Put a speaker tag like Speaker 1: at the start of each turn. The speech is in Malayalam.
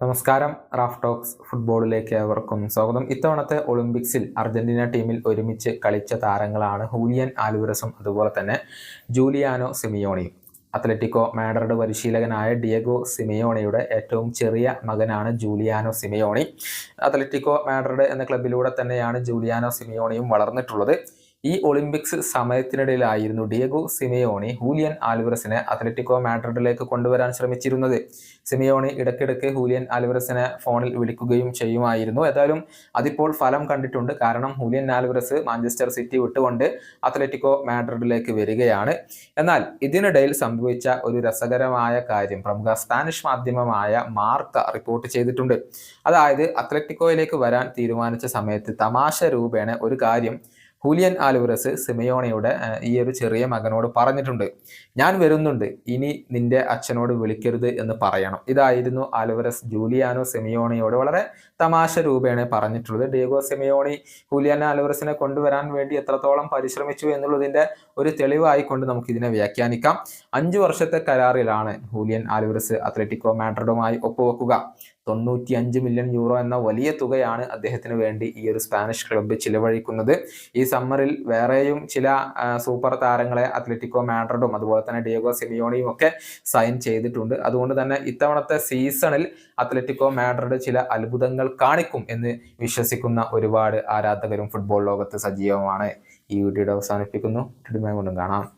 Speaker 1: നമസ്കാരം റാഫ് ടോക്സ് ഫുട്ബോളിലേക്ക് അവർക്കും സ്വാഗതം. ഇത്തവണത്തെ ഒളിമ്പിക്സിൽ അർജന്റീന ടീമിൽ ഒരുമിച്ച് കളിച്ച താരങ്ങളാണ് ഹൂലിയൻ ആലുവരസും അതുപോലെ തന്നെ ജൂലിയാനോ സിമിയോണിയും. അത്ലറ്റിക്കോ മാഡ്രിഡ് പരിശീലകനായ ഡിയഗോ സിമിയോണിയുടെ ഏറ്റവും ചെറിയ മകനാണ് ജൂലിയാനോ സിമിയോണി. അത്ലറ്റിക്കോ മാഡ്രിഡ് എന്ന ക്ലബിലൂടെ തന്നെയാണ് ജൂലിയാനോ സിമിയോണിയും വളർന്നിട്ടുള്ളത്. ഈ ഒളിമ്പിക്സ് സമയത്തിനിടയിലായിരുന്നു ഡിയഗോ സിമിയോണി ഹൂലിയൻ ആൽവറസിനെ അത്ലറ്റിക്കോ മാഡ്രിഡിലേക്ക് കൊണ്ടുവരാൻ ശ്രമിച്ചിരുന്നത്. സിമിയോണി ഇടയ്ക്കിടയ്ക്ക് ഹൂലിയൻ ആൽവറസിനെ ഫോണിൽ വിളിക്കുകയും ചെയ്യുമായിരുന്നു. ഏതായാലും അതിപ്പോൾ ഫലം കണ്ടിട്ടുണ്ട്. കാരണം ഹൂലിയൻ ആൽവറസ് മാഞ്ചസ്റ്റർ സിറ്റി വിട്ടുകൊണ്ട് അത്ലറ്റിക്കോ മാഡ്രിഡിലേക്ക് വരികയാണ്. എന്നാൽ ഇതിനിടയിൽ സംഭവിച്ച ഒരു രസകരമായ കാര്യം പ്രമുഖ സ്പാനിഷ് മാധ്യമമായ മാർക്ക റിപ്പോർട്ട് ചെയ്തിട്ടുണ്ട്. അതായത് അത്ലറ്റിക്കോയിലേക്ക് വരാൻ തീരുമാനിച്ച സമയത്ത് തമാശ രൂപേണ ഒരു കാര്യം ഹൂലിയൻ ആലുവറസ് സിമയോണയുടെ ഈ ഒരു ചെറിയ മകനോട് പറഞ്ഞിട്ടുണ്ട്. ഞാൻ വരുന്നുണ്ട്. ഇനി നിന്റെ അച്ഛനോട് വിളിക്കരുത് എന്ന് പറയണം. ഇതായിരുന്നു ആലുവറസ് ജൂലിയാനോ സെമിയോണിയോട് വളരെ തമാശ രൂപേണ പറഞ്ഞിട്ടുള്ളത്. ഡേഗോ സിമിയോണി ഹുലിയൻ ആലുവറസിനെ കൊണ്ടുവരാൻ വേണ്ടി എത്രത്തോളം പരിശ്രമിച്ചു എന്നുള്ളതിന്റെ ഒരു തെളിവായിക്കൊണ്ട് നമുക്ക് ഇതിനെ വ്യാഖ്യാനിക്കാം. അഞ്ചു വർഷത്തെ കരാറിലാണ് ഹൂലിയൻ ആലുവറസ് അത്ലറ്റിക്കോ മാഡ്രിഡുമായി ഒപ്പുവെക്കുക. തൊണ്ണൂറ്റി അഞ്ച് മില്യൺ യൂറോ എന്ന വലിയ തുകയാണ് അദ്ദേഹത്തിന് വേണ്ടി ഈ ഒരു സ്പാനിഷ് ക്ലബ്ബ് ചിലവഴിക്കുന്നത്. ഈ സമ്മറിൽ വേറെയും ചില സൂപ്പർ താരങ്ങളെ അത്ലറ്റിക്കോ മാഡ്രിഡും അതുപോലെ തന്നെ ഡിയോഗോ സെമിയോണിയും ഒക്കെ സൈൻ ചെയ്തിട്ടുണ്ട്. അതുകൊണ്ട് തന്നെ ഇത്തവണത്തെ സീസണിൽ അത്ലറ്റിക്കോ മാഡ്രിഡ് ചില അത്ഭുതങ്ങൾ കാണിക്കും എന്ന് വിശ്വസിക്കുന്ന ഒരുപാട് ആരാധകരും ഫുട്ബോൾ ലോകത്ത് സജീവമാണ്. ഈ വീഡിയോയുടെ അവസാനിപ്പിക്കുന്നു. കൊണ്ടും കാണാം.